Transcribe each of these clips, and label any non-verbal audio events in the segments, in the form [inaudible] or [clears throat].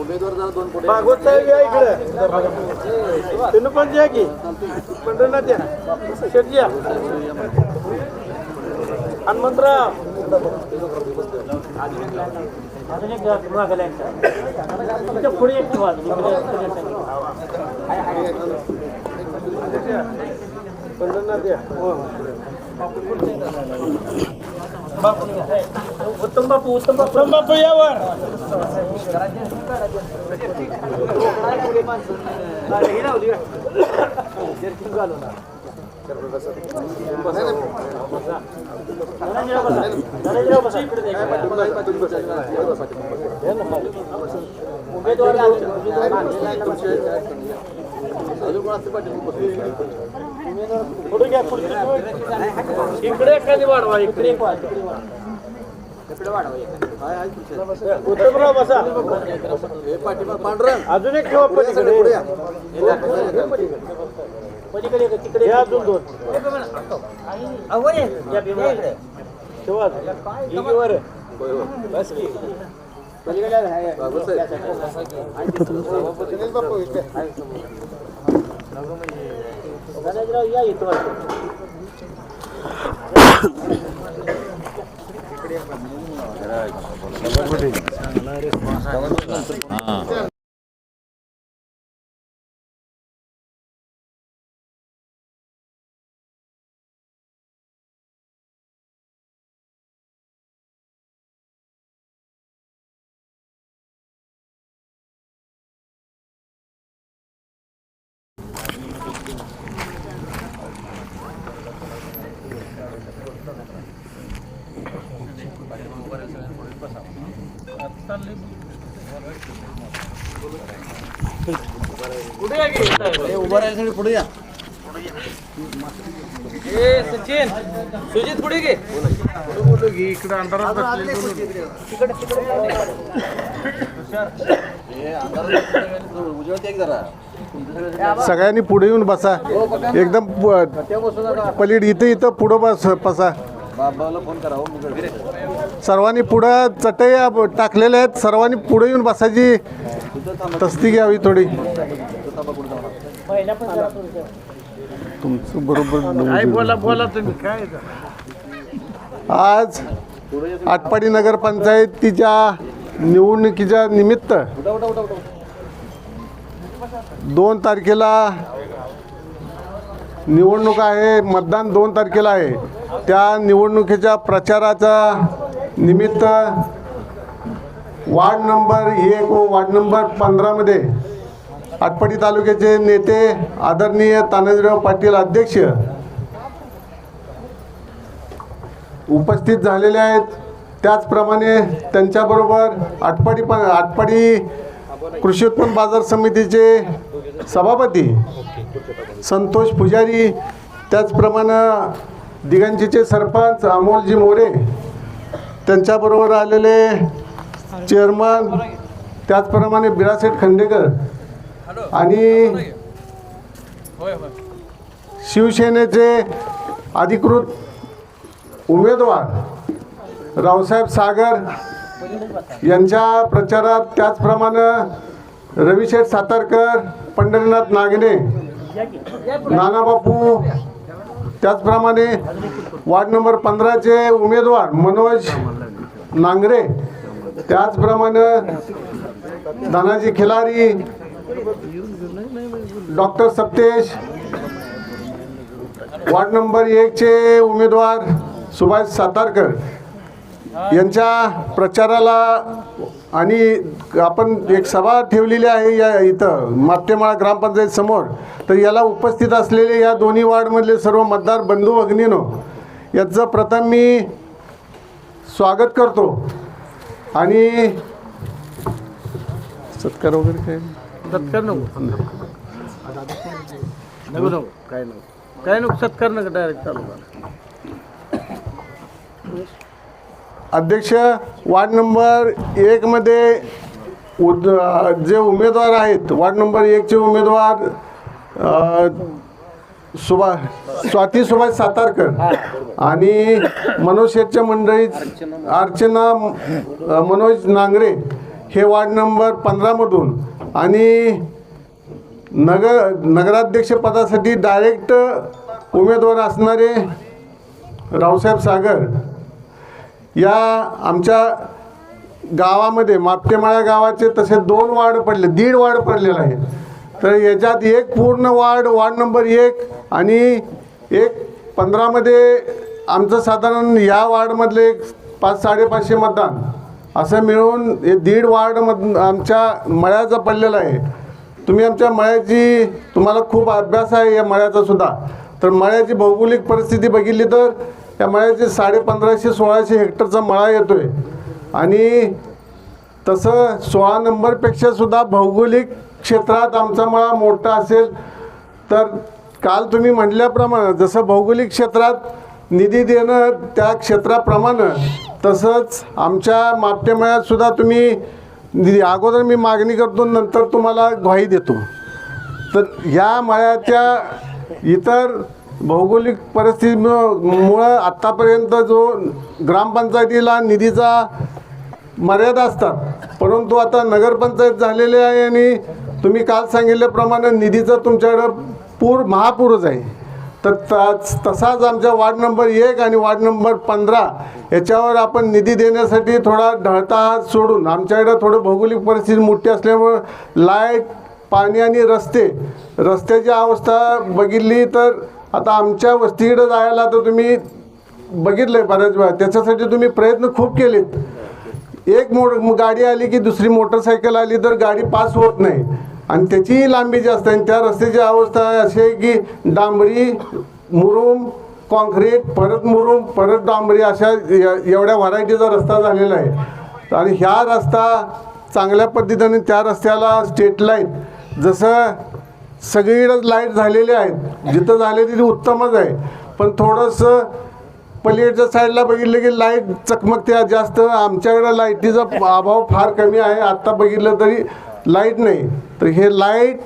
उमेदवार जरा दोन पुढे भागवत साहेब या इकडे. त्यांना पण द्या की. पंढरनाथ द्या. शेट द्या. हनुमंतराव. अजून एक. पुढे एक ठेवा. पंढरनाथ द्या. उत्तम बापू उत्तम बापू उत्तम बापू यावर. उमेदवार पुढे घ्या पुढे इकडे एखादी वाढवा इकडे. उत्तमराव बसा. अजून एक ठेवा या या. पलीकडे एक, तिकडे एक. अजून दोन. या. ठेवा इकडे बस की. भागवत हे उभं पुढे या. सचिन सुजित पुढे घे. इकडे अंधारात बसले जरा सगळ्यांनी पुढे येऊन बसा. एकदम पलीड इथं इथं पुढं बस बसा. बाबाला फोन करा मुगड सर्वांनी पुढं चटया टाकलेल्या आहेत. सर्वांनी पुढे येऊन बसायची तस्ती घ्यावी थोडी. तुमचं बरोबर काय नमूद बोला बोला तुम्ही काय आज आटपाडी नगरपंचायतीच्या निवडणुकीच्या निमित्त दोन तारखेला निवडणूक आहे मतदान दोन तारखेला आहे. त्या निवडणुकीच्या प्रचाराचा निमित्त वार्ड नंबर एक व वार्ड नंबर पंधरामध्ये आटपाडी तालुक्याचे नेते आदरणीय तानाजीराव पाटील अध्यक्ष उपस्थित झालेले आहेत. त्याचप्रमाणे त्यांच्याबरोबर आटपाडी पण आटपाडी कृषी उत्पन्न बाजार समितीचे सभापती संतोष पुजारी त्याचप्रमाणे दिगंजीचे सरपंच अमोलजी मोरे त्यांच्याबरोबर आलेले चेअरमन त्याचप्रमाणे बिरासेठ खंडेकर आणि शिवसेनेचे अधिकृत उमेदवार रावसाहेब सागर यांच्या प्रचारात त्याचप्रमाणे रविशेठ सातारकर पंढरीनाथ नागणे नानाबापू त्याचप्रमाणे वार्ड नंबर पंधराचे उमेदवार मनोज नांगरे त्याचप्रमाणे Dhanaji Khilari doctor Saptesh ward number एकचे उमेदवार सुभाष सातारकर यांच्या प्रचाराला आणि आपण एक सभा ठेवलेली आहे या इथं मातेमाळा ग्रामपंचायत समोर. तर याला उपस्थित असलेले या दोन्ही वार्डमधले सर्व मतदार बंधू भगिनीनो याचं प्रथम मी स्वागत करतो. आणि सत्कार वगैरे काय सत्कार नको. नको नको. काय नको. काय नको सत्कार नको डायरेक्ट चालू करा. अध्यक्ष वार्ड नंबर एकमध्ये उद जे उमेदवार आहेत वार्ड नंबर एकचे उमेदवार अ, सुभाष स्वाती सुभाष सातारकर आणि मनोज शेठच्या मंडळीत अर्चना मनोज नांगरे. हे वार्ड नंबर पंधरामधून आणि नगर नगराध्यक्षपदासाठी डायरेक्ट उमेदवार असणारे रावसाहेब सागर या आमच्या गावामध्ये मापटेमाळ्या गावाचे तसे दोन वार्ड पडले दीड वार्ड पडलेला आहे तर याच्यात एक पूर्ण वार्ड वार्ड नंबर एक आणि एक पंधरामध्ये आमचं साधारण या वार्डमधले एक पाच साडेपाचशे मतदान. असं मिळून हे दीड वार्डमध आमच्या मळ्याचा पडलेला आहे. तुम्ही आमच्या मळ्याची तुम्हाला खूप अभ्यास आहे या मळ्याचा सुद्धा. तर मळ्याची भौगोलिक परिस्थिती बघितली तर या मळ्याची साडे पंधराशे सोळाशे हेक्टरचा मळा येतो आहे आणि तसं सोळा नंबरपेक्षा सुद्धा भौगोलिक क्षेत्रात आमचा मळा मोठा असेल तर काल तुम्ही म्हटल्याप्रमाणे जसं भौगोलिक क्षेत्रात निधी देणं त्या क्षेत्राप्रमाणे तसंच आमच्या मापटे सुद्धा तुम्ही निधी अगोदर मी मागणी करतो नंतर तुम्हाला ग्वाही देतो. तर या मळ्याच्या इतर भौगोलिक परिस्थितीमुळं आत्तापर्यंत जो ग्रामपंचायतीला निधीचा मर्यादा असतात परंतु आता नगरपंचायत झालेली आहे आणि तुम्ही काल सांगितल्याप्रमाणे निधीचा तुमच्याकडं पूर महापूरच आहे. तर तच तसाच आमच्या वार्ड नंबर एक आणि वार्ड नंबर पंधरा याच्यावर आपण निधी देण्यासाठी थोडा ढळता हात सोडून आमच्याकडं थोडं भौगोलिक परिस्थिती मोठी असल्यामुळं लाइट पाणी आणि रस्ते रस्त्याची अवस्था बघितली तर आता आमच्या वस्तीकडे जायला तर तुम्ही बघितलं आहे बऱ्याच वेळा त्याच्यासाठी तुम्ही प्रयत्न खूप केलेत. एक मो गाडी आली की दुसरी मोटरसायकल आली तर गाडी पास होत नाही. आणि त्याचीही लांबी जास्त आहे. आणि त्या रस्त्याची अवस्था अशी आहे की डांबरी मुरुम कॉन्क्रीट परत मुरुम परत डांबरी अशा एवढ्या व्हरायटीचा रस्ता झालेला आहे. आणि ह्या रस्ता चांगल्या पद्धतीने त्या रस्त्याला स्टेट लाइट जसं सगळीकडे लाइट झालेले आहेत. जिथं झाले तिथे उत्तमच आहे. पण थोडंसं पलीकडच्या साईडला बघितलं की लाइट चकमकत्या जास्त. आमच्याकडं लाईटीचा अभाव फार कमी आहे. आत्ता बघितलं तरी लाइट नाही. तर हे लाइट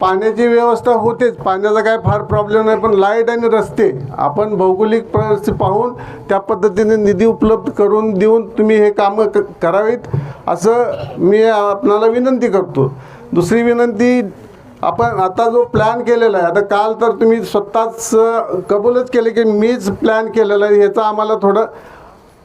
पाण्याची व्यवस्था होतेच. पाण्याचा काय फार प्रॉब्लेम नाही पण लाइट आणि रस्ते आपण भौगोलिक परिस्थिती पाहून त्या पद्धतीने निधी उपलब्ध करून देऊन तुम्ही हे कामं क करावीत. असं मी आपणाला विनंती करतो. दुसरी विनंती आपण आता जो प्लॅन केलेला आहे आता काल तर तुम्ही स्वतःच कबूलच केले की मीच प्लॅन केलेला आहे. ह्याचा आम्हाला थोडं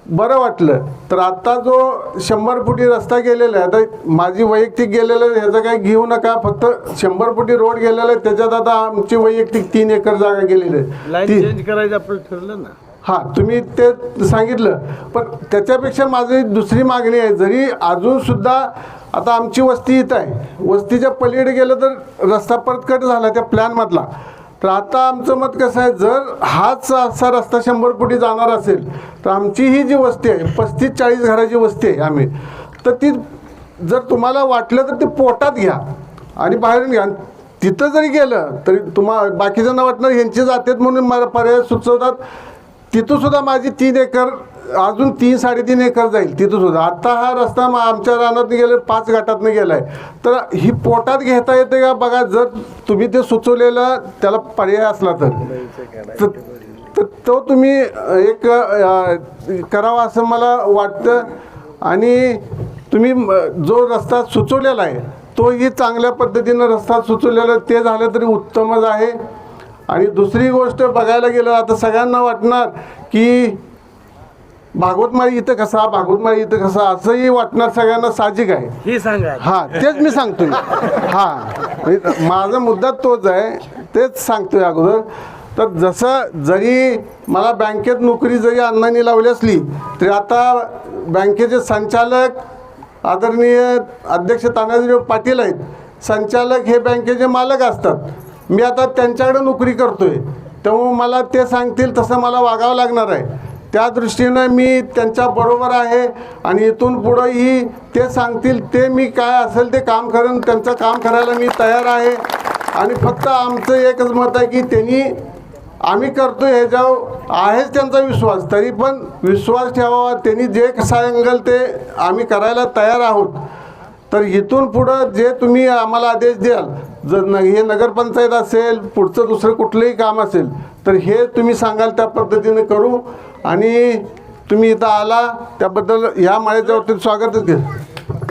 बरं वाटलं. तर आता जो शंभर फुटी रस्ता गेलेला आहे आता माझी वैयक्तिक गेलेलं आहे ह्याचं काही घेऊ नका फक्त शंभर फुटी रोड गेलेला आहे त्याच्यात आता आमची वैयक्तिक तीन एकर जागा गेलेली आहे. ती- चेंज करायचं आपण ठरलं ना. हां तुम्ही ते सांगितलं. पण त्याच्यापेक्षा माझी दुसरी मागणी आहे जरी अजूनसुद्धा आता आमची वस्ती इथं आहे. वस्तीच्या पलीकडे गेलं तर रस्ता परत कट झाला त्या प्लॅनमधला तर आता आमचं मत कसं आहे जर हाच असा रस्ता शंभर फुटी जाणार असेल तर आमची ही जी वस्ती आहे पस्तीस चाळीस घराची वस्ती आहे आम्ही तर ती जर तुम्हाला वाटलं तर ते पोटात घ्या आणि बाहेरून घ्या. तिथं जरी गेलं तरी तुम्हा बाकीच्यांना वाटणार ह्यांची जातात म्हणून मला पर्याय सुचवतात. तिथं सुद्धा माझी तीन एकर अजून तीन साडेतीन एकर जाईल तिथं सुद्धा. आत्ता हा रस्ता मग आमच्या रानात गेले पाच घाटातनं गेलाय. तर ही पोटात घेता येते का? बघा जर तुम्ही ते सुचवलेलं त्याला पर्याय असला तर. तर तर तो तुम्ही एक करावा असं मला वाटतं. आणि तुम्ही जो रस्ता सुचवलेला आहे तोही चांगल्या पद्धतीनं रस्ता सुचवलेला ते झालं तरी उत्तमच आहे. आणि दुसरी गोष्ट बघायला गेलं आता सगळ्यांना वाटणार की भागवतमाळी इथं कसा भागवतमाळी इथं कसा असंही वाटणार सगळ्यांना साहजिक आहे. ही सांगा. हा तेच मी सांगतोय. हा. म्हणजे माझा मुद्दा तोच आहे तेच सांगतोय अगोदर. तर जसं जरी मला बँकेत नोकरी जरी अण्णांनी लावली असली तरी आता बँकेचे संचालक आदरणीय अध्यक्ष तानाजीराव पाटील आहेत. संचालक हे बँकेचे मालक असतात. मी आता त्यांच्याकडे नोकरी करतोय. त्यामुळे मला ते सांगतील तसं मला वागावं लागणार आहे. त्या दृष्टीनं मी त्यांच्या बरोबर आहे आणि इथून पुढंही ते सांगतील ते मी काय असेल ते काम करेन त्यांचं काम करायला मी तयार आहे. आणि फक्त आमचं एकच मत आहे की त्यांनी आम्ही करतो ह्याच्यावर आहेच त्यांचा विश्वास. तरी पण विश्वास ठेवावा त्यांनी जे सांगेल ते आम्ही करायला तयार आहोत. तर इथून पुढं जे तुम्ही आम्हाला आदेश द्याल जर न हे नगरपंचायत असेल पुढचं दुसरं कुठलंही काम असेल तर हे तुम्ही सांगाल त्या पद्धतीने करू आणि तुम्ही इथं आला त्याबद्दल ह्या माळ्याच्या बाबतीत स्वागतच घे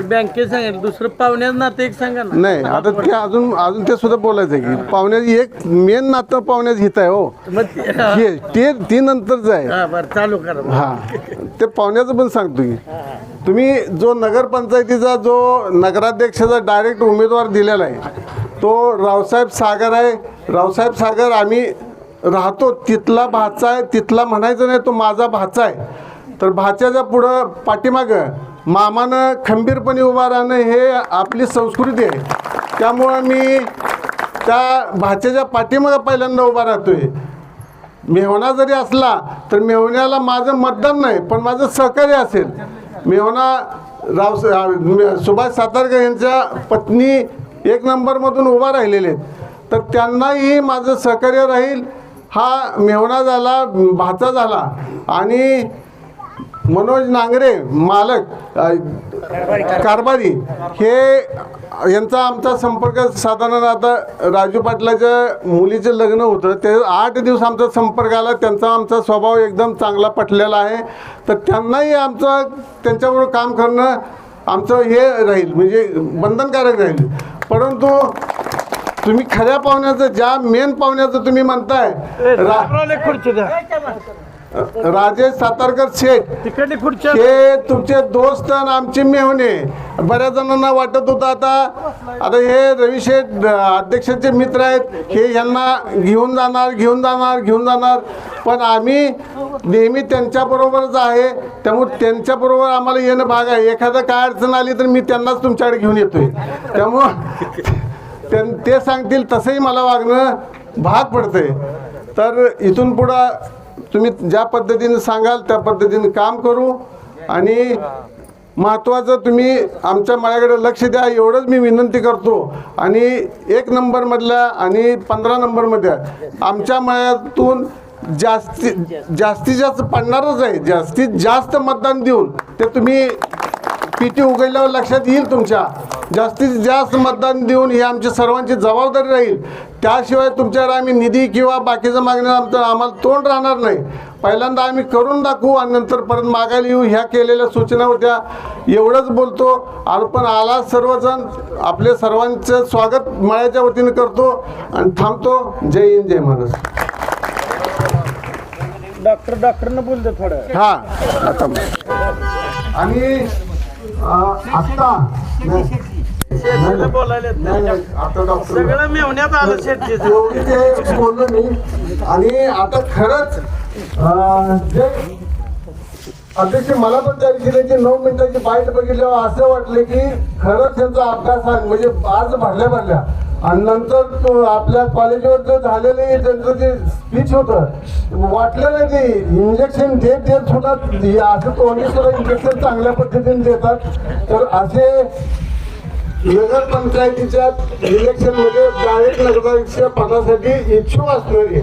बँकेत सांगेल दुसरं पाहुण्यात नातं एक सांगा ना. नाही आता ते अजून अजून ते सुद्धा बोलायचं आहे की पाहुण्याची एक मेन नातं पाहुण्याचं हित आहे हो. मग ते- हे ते ती नंतरच आहे. हा बरं चालू करा हा. ते पाहुण्याचं पण सांगतो की तुम्ही जो नगरपंचायतीचा जो नगराध्यक्षाचा डायरेक्ट उमेदवार दिलेला आहे तो रावसाहेब सागर आहे. रावसाहेब सागर आम्ही राहतो तिथला भाचा आहे तिथला म्हणायचं नाही तो माझा भाचा आहे. तर भाच्याच्या पुढं पाठीमागं मामानं खंबीरपणे उभा राहणं हे आपली संस्कृती आहे. त्यामुळं मी त्या भाच्याच्या पाठीमागं पहिल्यांदा उभा राहतोय. मेहणा जरी असला तर मेहण्याला माझं मतदान नाही पण माझं सहकार्य असेल. मेहणा राव सुभाष सातारकर यांच्या पत्नी एक नंबरमधून उभा राहिलेले आहेत. तर त्यांनाही माझं सहकार्य राहील. हा मेहणा झाला भाचा झाला. आणि मनोज नांगरे मालक अ, कारभारी हे यांचा आमचा संपर्क साधारण आता राजू पाटलाच्या मुलीचं लग्न होतं. ते आठ दिवस आमचा संपर्क आला. त्यांचा आमचा स्वभाव एकदम चांगला पटलेला आहे. तर त्यांनाही आमचं त्यांच्याबरोबर काम करणं आमचं हे राहील. म्हणजे बंधनकारक राहील. परंतु तुम्ही खऱ्या पाहुण्याचं ज्या मेन पाहुण्याचं तुम्ही म्हणताय रा खुर्ची द्या. राजेश सातारकर शेठ. तिकडे खुर्च्या हे तुमचे दोस्त आणि आमचे मेहणे बऱ्याच जणांना वाटत होतं आता. आता हे रविशेठ अध्यक्षाचे मित्र आहेत. हे यांना घेऊन जाणार घेऊन जाणार घेऊन जाणार. पण आम्ही नेहमी त्यांच्याबरोबरच आहे. त्यामुळे त्यांच्याबरोबर आम्हाला येणं भाग आहे. एखादं काय अडचण आली तर मी त्यांनाच तुमच्याकडे घेऊन येतोय. त्यामुळं त्यां- ते सांगतील तसंही मला वागणं भाग पडतंय. तर इथून पुढं तुम्ही ज्या पद्धतीने सांगाल त्या पद्धतीने काम करू आणि महत्त्वाचं तुम्ही आमच्या मळ्याकडे लक्ष द्या एवढंच मी विनंती करतो. आणि एक नंबरमधल्या आणि पंधरा नंबरमधल्या आमच्या मळ्यातून जास्ती जास्तीत जास्त पडणारच आहे जास्तीत जास्त मतदान देऊन ते तुम्ही पीटी उघडल्यावर लक्षात येईल तुमच्या. जास्तीत जास्त मतदान देऊन ही आमची सर्वांची जबाबदारी राहील. त्याशिवाय तुमच्याकडे आम्ही निधी किंवा बाकीचं मागणं आमचं आम्हाला तोंड राहणार नाही. पहिल्यांदा आम्ही करून दाखवू आणि नंतर परत मागायला येऊ. ह्या केलेल्या सूचना होत्या. एवढंच बोलतो. आणि पण आला सर्वजण. आपले सर्वांचं स्वागत मळ्याच्या वतीने करतो आणि थांबतो. जय हिंद जय महाराज डॉक्टर डॉक्टरनं बोलतो थोडं. हा. आता आणि आत्ता शेतीला बोलायला येत नाही, नाही. नाही, आता डॉक्टर सगळं मेवण्यात आलं शेतीचं एवढी ते बोललो मी. आणि आता खरंच अं, जे अध्यक्ष मला पण त्या विषयाची नऊ मिनिटाची बाईट बघितल्यावर असं वाटलं की खरंच त्यांचा अभ्यास आहे म्हणजे आज भरल्या भरल्या. आणि नंतर तो आपल्या कॉलेजवर जो झालेले त्यांचं जे स्पीच होतं वाटलं नाही ते इंजेक्शन देत देत सुद्धा हे असं तोंडी सुद्धा इंजेक्शन चांगल्या पद्धतीने देतात. तर असे नगर पंचायतीच्या इलेक्शनमध्ये डायरेक्ट नगराध्यक्ष पदासाठी इच्छुक असणारे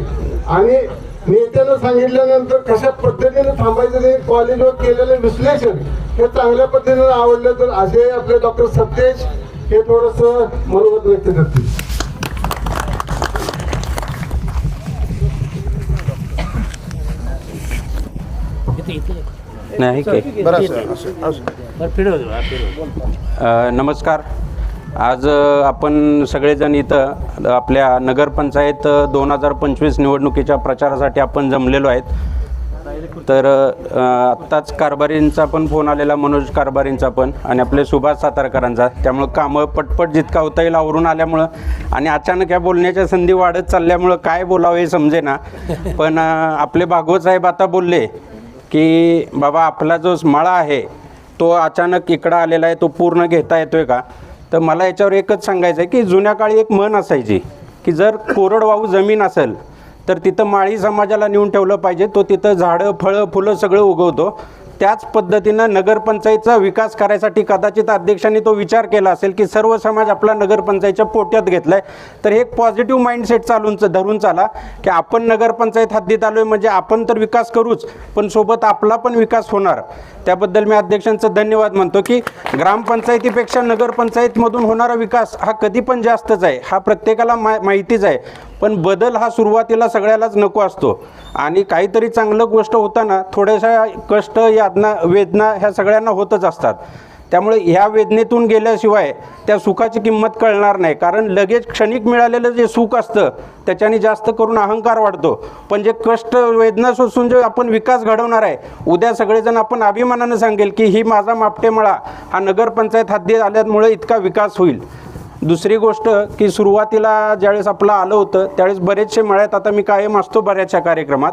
आणि नेत्यानं सांगितल्यानंतर कशा पद्धतीने थांबायचं ते कॉलेजवर केलेलं विश्लेषण हे चांगल्या पद्धतीने आवडलं तर असे आपले डॉक्टर सतेज हे थोडंसं मनोगत व्यक्त करतील. नाही नमस्कार. आज आपण सगळेजण इथं आपल्या नगरपंचायत दोन हजार पंचवीस निवडणुकीच्या प्रचारासाठी आपण जमलेलो आहेत. तर आत्ताच कारभारींचा पण फोन आलेला मनोज कारभारींचा पण आणि आपले सुभाष सातारकरांचा. त्यामुळं कामं पटपट जितका होता येईल आवरून आल्यामुळं आणि अचानक या बोलण्याच्या संधी वाढत चालल्यामुळं काय बोलावं हे समजेना. पण आपले भागवत साहेब आता बोलले की बाबा आपला जो माळा आहे तो अचानक इकडं आलेला आहे तो पूर्ण घेता येतोय का? तर मला याच्यावर एकच सांगायचं आहे की जुन्या काळी एक म्हण असायची की जर कोरडवाहू जमीन असेल तर तिथं माळी समाजाला नेऊन ठेवलं पाहिजे तो तिथं झाडं फळं फुलं सगळं उगवतो. त्याच पद्धतीनं नगरपंचायतचा विकास करायसाठी कदाचित अध्यक्षांनी तो विचार केला असेल की सर्व समाज आपला नगरपंचायतच्या पोट्यात घेतलाय. तर हे एक पॉझिटिव्ह माइंडसेट चालून धरून चाला की आपण नगरपंचायत हद्दीत आलोय म्हणजे आपण तर विकास करूच पण सोबत आपला पण विकास होणार. त्याबद्दल मी अध्यक्षांचं धन्यवाद म्हणतो की ग्रामपंचायतीपेक्षा नगरपंचायतमधून होणारा विकास हा कधी पण जास्तच आहे. हा प्रत्येकाला मा माहितीच आहे. पण बदल हा सुरुवातीला सगळ्यालाच नको असतो. आणि काहीतरी चांगलं गोष्ट होताना थोड्याशा कष्ट यातना वेदना ह्या सगळ्यांना होतच असतात. त्यामुळे ह्या वेदनेतून गेल्याशिवाय त्या सुखाची किंमत कळणार नाही. कारण लगेच क्षणिक मिळालेलं जे सुख असतं त्याच्याने जास्त करून अहंकार वाढतो. पण जे कष्ट वेदना सोसून जे आपण विकास घडवणार आहे उद्या सगळेजण आपण अभिमानानं सांगेल की ही माझा मापटेमळा हा नगरपंचायत हद्दीत आल्यामुळे इतका विकास होईल. दुसरी गोष्ट की सुरुवातीला ज्यावेळेस आपलं आलं होतं त्यावेळेस बरेचसे मळ्यात आता मी कायम असतो बऱ्याचशा कार्यक्रमात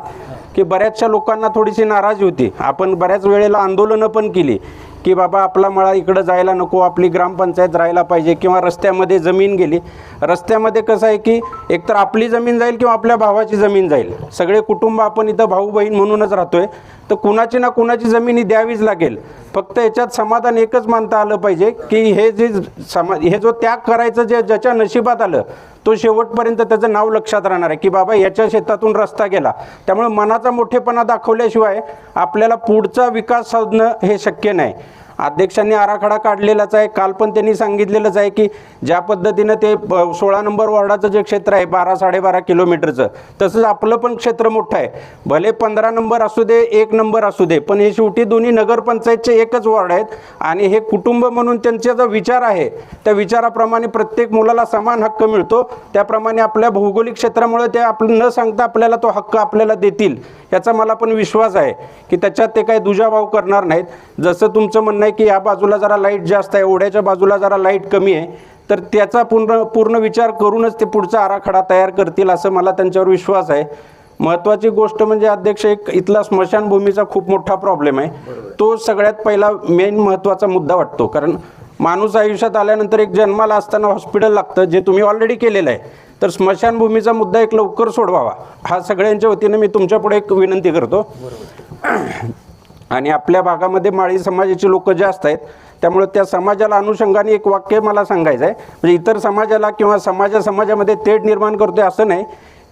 की बऱ्याचशा लोकांना थोडीशी नाराजी होती. आपण बऱ्याच वेळेला आंदोलनं पण केली. की बाबा आपला मळा इकडं जायला नको आपली ग्रामपंचायत राहायला पाहिजे किंवा रस्त्यामध्ये जमीन गेली. रस्त्यामध्ये कसं आहे की एकतर आपली जमीन जाईल किंवा आपल्या भावाची जमीन जाईल. सगळे कुटुंब आपण इथं भाऊ बहीण म्हणूनच राहतोय. तर कुणाची ना कुणाची जमीन ही द्यावीच लागेल. फक्त याच्यात समाधान एकच मानता आलं पाहिजे की हे जे समा हे जो त्याग करायचं जे ज्याच्या नशिबात आलं तो शेवटपर्यंत त्याचं नाव लक्षात राहणार आहे की बाबा याच्या शेतातून रस्ता गेला. त्यामुळे मनाचा मोठेपणा दाखवल्याशिवाय आपल्याला पुढचा विकास साधणं हे शक्य नाही. अध्यक्षांनी आराखडा काढलेलाच आहे. काल पण त्यांनी सांगितलेलंच आहे की ज्या पद्धतीनं ते सोळा नंबर वॉर्डाचं जे क्षेत्र आहे बारा साडेबारा किलोमीटरचं तसंच आपलं पण क्षेत्र मोठं आहे. भले पंधरा नंबर असू दे एक नंबर असू दे पण हे शेवटी दोन्ही नगरपंचायतचे एकच वॉर्ड आहेत आणि हे कुटुंब म्हणून त्यांचा जो विचार आहे त्या विचाराप्रमाणे प्रत्येक मुलाला समान हक्क मिळतो. त्याप्रमाणे आपल्या भौगोलिक क्षेत्रामुळे ते आपलं न सांगता आपल्याला तो हक्क आपल्याला देतील. याचा मला पण विश्वास आहे की त्याच्यात ते काही दुजाभाव करणार नाहीत. जसं तुमचं म्हणणं आहे की या बाजूला जरा लाइट जास्त आहे ओढ्याच्या बाजूला जरा लाइट कमी आहे तर त्याचा पूर्ण पूर्ण विचार करूनच ते पुढचा आराखडा तयार करतील असं मला त्यांच्यावर विश्वास आहे. महत्त्वाची गोष्ट म्हणजे अध्यक्ष एक इथला स्मशानभूमीचा खूप मोठा प्रॉब्लेम आहे. तो सगळ्यात पहिला मेन महत्त्वाचा मुद्दा वाटतो. कारण माणूस आयुष्यात आल्यानंतर एक जन्माला असताना हॉस्पिटल लागतं जे तुम्ही ऑलरेडी केलेलं आहे. तर स्मशानभूमीचा मुद्दा एक लवकर सोडवावा. हा सगळ्यांच्या वतीनं मी तुमच्यापुढे एक विनंती करतो. [clears throat] आणि आपल्या भागामध्ये माळी समाजाची लोक जास्त आहेत. त्यामुळे त्या समाजाला अनुषंगाने एक वाक्य मला सांगायचं आहे म्हणजे इतर समाजाला किंवा समाजा समाजामध्ये तेढ निर्माण करतोय असं नाही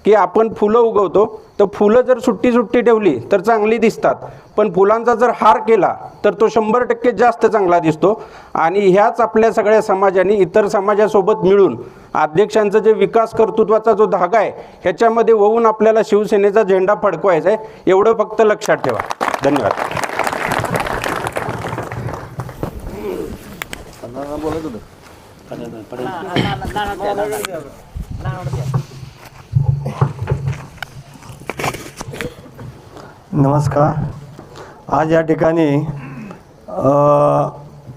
की आपण फुलं उगवतो. तर फुलं जर सुट्टी सुट्टी ठेवली तर चांगली दिसतात. पण फुलांचा जर हार केला तर तो शंभर टक्के जास्त चांगला दिसतो. आणि ह्याच आपल्या सगळ्या समाजाने इतर समाजासोबत मिळून अध्यक्षांचा जे विकास कर्तृत्वाचा जो धागा आहे ह्याच्यामध्ये होऊन आपल्याला शिवसेनेचा झेंडा फडकवायचा आहे एवढं फक्त लक्षात ठेवा. धन्यवाद. नमस्कार. आज या ठिकाणी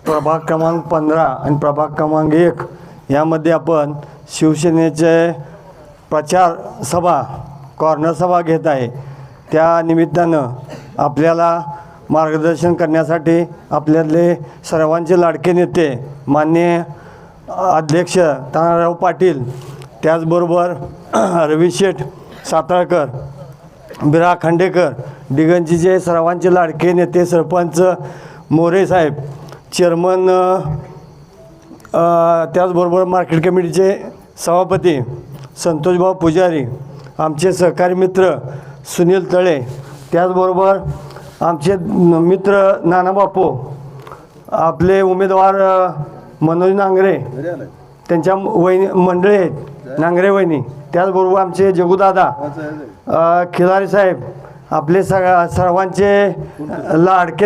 प्रभाग क्रमांक पंधरा आणि प्रभाग क्रमांक एक यामध्ये आपण शिवसेनेचे प्रचार सभा कॉर्नर सभा घेत आहे. त्या निमित्तानं आपल्याला मार्गदर्शन करण्यासाठी आपल्यातले सर्वांचे लाडके नेते मान्य अध्यक्ष तानाराव पाटील त्याचबरोबर [clears throat] रवी शेठ साताळकर बिरा खांडेकर दिगंजीचे सर्वांचे लाडके नेते सरपंच मोरे साहेब चेअरमन त्याचबरोबर मार्केट कमिटीचे सभापती संतोषभाऊ पुजारी आमचे सहकारी मित्र सुनील तळे त्याचबरोबर आमचे मित्र नाना बापू आपले उमेदवार मनोज नांगरे त्यांच्या वहिनी मंडळी आहेत नांगरे वहिनी त्याचबरोबर आमचे जगूदादा खिलारी साहेब आपले सग सर्वांचे लाडके